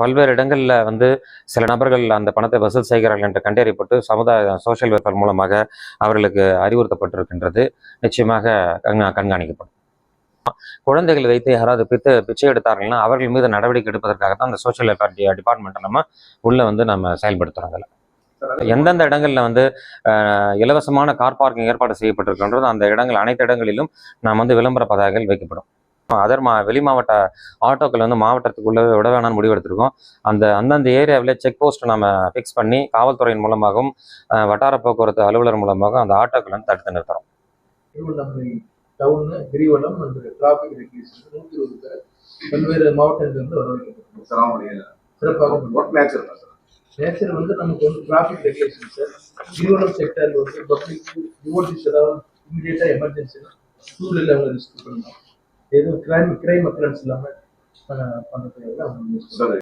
பல்வேறு இடங்களில் வந்து சில நபர்கள் அந்த பணத்தை வசூல் செய்கிறார்கள் என்று கண்டறியப்பட்டு சமுதாய சோஷியல் வெல்ஃபேர் மூலமாக அவர்களுக்கு அறிவுறுத்தப்பட்டிருக்கின்றது. நிச்சயமாக கண்கா கண்காணிக்கப்படும். குழந்தைகள் வைத்து யாராவது பித்து பிச்சை எடுத்தார்கள்னா அவர்கள் மீது நடவடிக்கை எடுப்பதற்காக தான் அந்த சோஷியல் வெல்ஃபேர் டிபார்ட்மெண்ட்டை நம்ம உள்ளே வந்து நம்ம செயல்படுத்துகிறோம் அதில். எந்தெந்த இடங்களில் வந்து இலவசமான கார் பார்க்கிங் ஏற்பாடு செய்யப்பட்டிருக்கின்றதோ அந்த இடங்கள் அனைத்து இடங்களிலும் நாம் வந்து விளம்பர பதாகைகள் வைக்கப்படும். அதர் மா வெளி மாவட்ட ஆட்டோக்கள் வந்து மாவட்டத்துக்குள்ளே விட வேணாம்னு முடிவெடுத்திருக்கோம். அந்த அந்தந்த ஏரியாவில் செக் போஸ்ட் நம்ம ஃபிக்ஸ் பண்ணி காவல்துறையின் மூலமாகவும் வட்டார போக்குவரத்து அலுவலர் மூலமாகவும் அந்த ஆட்டோக்கள் வந்து தடுத்து நிறுத்துறோம். டவுனு கிரிவலம் மற்றும் ரெகுலேஷன் நூற்றி இருபது பேர் பல்வேறு மாவட்டங்களிலிருந்து வரவேற்கப்பட்டது சிறப்பாக நேச்சர் நேச்சர் வந்து நமக்கு வந்து traffic regulation sir Girivalam sector வந்து பப்ளிக் டிவோட்டிஸ் ஏதாவது இமீடியட்டாக எமர்ஜென்சினா டூ வீலர் அவங்க ரிஸ்க் பண்ணணும் எதுவும் கிரைம் கிரைம் அக்கரன்ஸ் இல்லாமல் பண்ணுறதுக்கு அவங்க யூஸ் சார்.